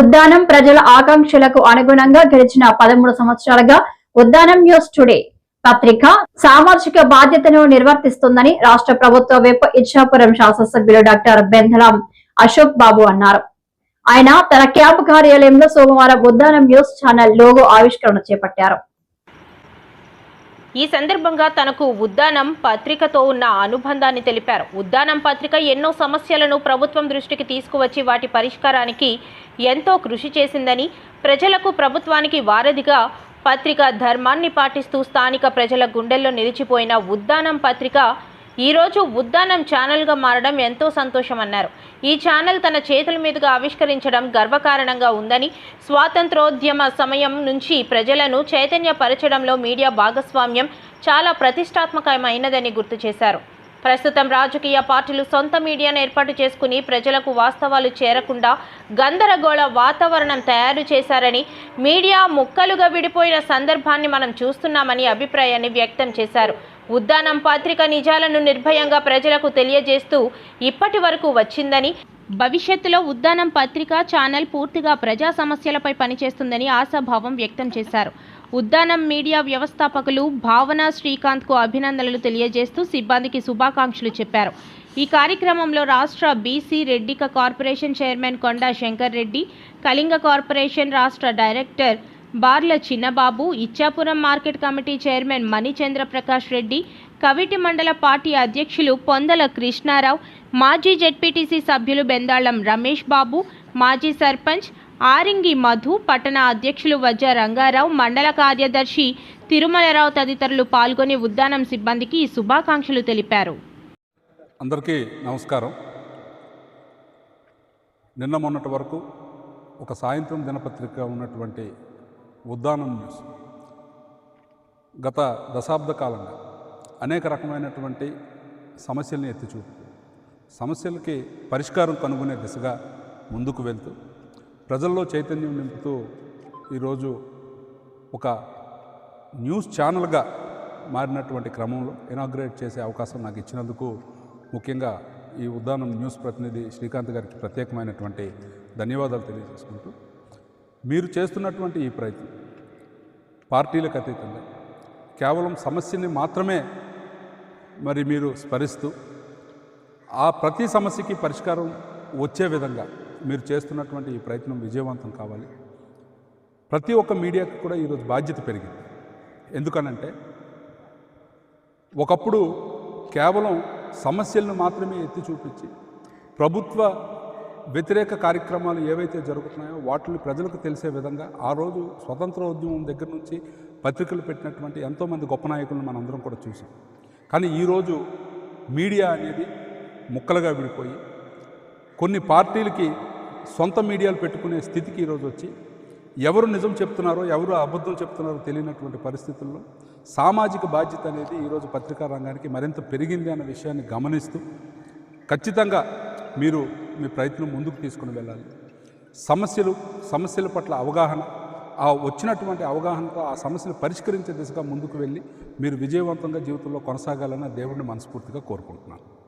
ఉద్దానం ప్రజల ఆకాంక్షలకు అనుగుణంగా గడిచిన పదమూడు సంవత్సరాలుగా ఉద్దానం న్యూస్ టుడే పత్రిక సామాజిక బాధ్యతను నిర్వర్తిస్తుందని రాష్ట్ర ప్రభుత్వ వైపు ఇచ్చాపురం శాసనసభ్యులు డాక్టర్ బెంధలాం అశోక్ బాబు అన్నారు. ఆయన తన క్యాంపు కార్యాలయంలో సోమవారం ఉద్దానం న్యూస్ ఛానల్ లోగో ఆవిష్కరణ చేపట్టారు. ఈ సందర్భంగా తనకు ఉద్దానం పత్రికతో ఉన్న అనుబంధాన్ని తెలిపారు. ఉద్దానం పత్రిక ఎన్నో సమస్యలను ప్రభుత్వం దృష్టికి తీసుకువచ్చి వాటి పరిష్కారానికి ఎంతో కృషి చేసిందని ప్రజలకు ప్రభుత్వానికి వారధిగా పత్రిక ధర్మాన్ని పాటిస్తూ స్థానిక ప్రజల గుండెల్లో నిలిచిపోయిన ఉద్దానం పత్రిక ఈరోజు ఉద్దానం ఛానల్గా మారడం ఎంతో సంతోషమన్నారు. ఈ ఛానల్ తన చేతుల మీదుగా ఆవిష్కరించడం గర్వకారణంగా ఉందని స్వాతంత్రోద్యమ సమయం నుంచి ప్రజలను చైతన్యపరచడంలో మీడియా భాగస్వామ్యం చాలా ప్రతిష్టాత్మకమైనదని గుర్తు చేశారు. ప్రస్తుతం రాజకీయ పార్టీలు సొంత మీడియాను ఏర్పాటు చేసుకుని ప్రజలకు వాస్తవాలు చేరకుండా గందరగోళ వాతావరణం తయారు చేశారని మీడియా ముక్కలుగా విడిపోయిన సందర్భాన్ని మనం చూస్తున్నామని అభిప్రాయాన్ని వ్యక్తం చేశారు. ఉద్దానం పత్రిక నిజాలను నిర్భయంగా ప్రజలకు తెలియజేస్తూ ఇప్పటి వరకు వచ్చిందని భవిష్యత్తులో ఉద్దానం పత్రిక ఛానల్ పూర్తిగా ప్రజా సమస్యలపై పనిచేస్తుందని ఆశాభావం వ్యక్తం చేశారు. ఉద్దానం మీడియా వ్యవస్థాపకులు భావన శ్రీకాంత్కు అభినందనలు తెలియజేస్తూ సిబ్బందికి శుభాకాంక్షలు చెప్పారు. ఈ కార్యక్రమంలో రాష్ట్ర BC Reddika corporation chairman Konda Shankar Reddy Kalinga corporation రాష్ట్ర director Barla Chinnababu Ichchapuram market committee chairman Manichandra Prakash Reddy Kaviti మండల పార్టీ అధ్యక్షులు పొందల కృష్ణారావు మాజీ జెడ్పీటీసీ సభ్యులు బెందాళం రమేష్ బాబు మాజీ సర్పంచ్ ఆరింగి మధు పట్టణ అధ్యక్షులు వజ్జ రంగారావు మండల కార్యదర్శి తిరుమలరావు తదితరులు పాల్గొని ఉద్దానం సిబ్బందికి ఈ శుభాకాంక్షలు తెలిపారు. అందరికీ నమస్కారం. నిన్న మొన్నటి వరకు ఒక సాయంత్రం దినపత్రిక ఉన్నటువంటి ఉద్దానం న్యూస్ గత దశాబ్ద కాలంగా అనేక రకమైనటువంటి సమస్యల్ని ఎత్తి చూపుతూ సమస్యలకి పరిష్కారం కనుగొనే దిశగా ముందుకు వెళ్తూ ప్రజల్లో చైతన్యం నింపుతూ ఈరోజు ఒక న్యూస్ ఛానల్గా మారినటువంటి క్రమంలో ఇనాగ్రేట్ చేసే అవకాశం నాకు ఇచ్చినందుకు ముఖ్యంగా ఈ ఉద్దానం న్యూస్ ప్రతినిధి శ్రీకాంత్ గారికి ప్రత్యేకమైనటువంటి ధన్యవాదాలు తెలియజేసుకుంటూ మీరు చేస్తున్నటువంటి ఈ ప్రయత్నం పార్టీలకు అతీతంగా. కేవలం సమస్యని మాత్రమే మరి మీరు స్మరిస్తూ ఆ ప్రతి సమస్యకి పరిష్కారం వచ్చే విధంగా మీరు చేస్తున్నటువంటి ఈ ప్రయత్నం విజయవంతం కావాలి. ప్రతి ఒక్క మీడియాకి కూడా ఈరోజు బాధ్యత పెరిగింది. ఎందుకనంటే ఒకప్పుడు కేవలం సమస్యలను మాత్రమే ఎత్తి చూపించి ప్రభుత్వ వ్యతిరేక కార్యక్రమాలు ఏవైతే జరుగుతున్నాయో వాటిని ప్రజలకు తెలిసే విధంగా ఆ రోజు స్వతంత్ర ఉద్యమం దగ్గర నుంచి పత్రికలు పెట్టినటువంటి ఎంతోమంది గొప్ప నాయకులను మనందరం కూడా చూసాం. కానీ ఈరోజు మీడియా అనేది ముక్కలుగా విడిపోయి కొన్ని పార్టీలకి సొంత మీడియాలు పెట్టుకునే స్థితికి ఈరోజు వచ్చి ఎవరు నిజం చెప్తున్నారో ఎవరు అబద్ధం చెప్తున్నారో తెలియనటువంటి పరిస్థితుల్లో సామాజిక బాధ్యత అనేది ఈరోజు పత్రికా రంగానికి మరింత పెరిగింది అన్న విషయాన్ని గమనిస్తూ ఖచ్చితంగా మీరు మీ ప్రయత్నం ముందుకు తీసుకుని వెళ్ళాలి. సమస్యలు సమస్యల పట్ల అవగాహన ఆ వచ్చినటువంటి అవగాహనతో ఆ సమస్యలు పరిష్కరించే దిశగా ముందుకు వెళ్ళి మీరు విజయవంతంగా జీవితంలో కొనసాగాలని దేవుడిని మనస్ఫూర్తిగా కోరుకుంటున్నాను.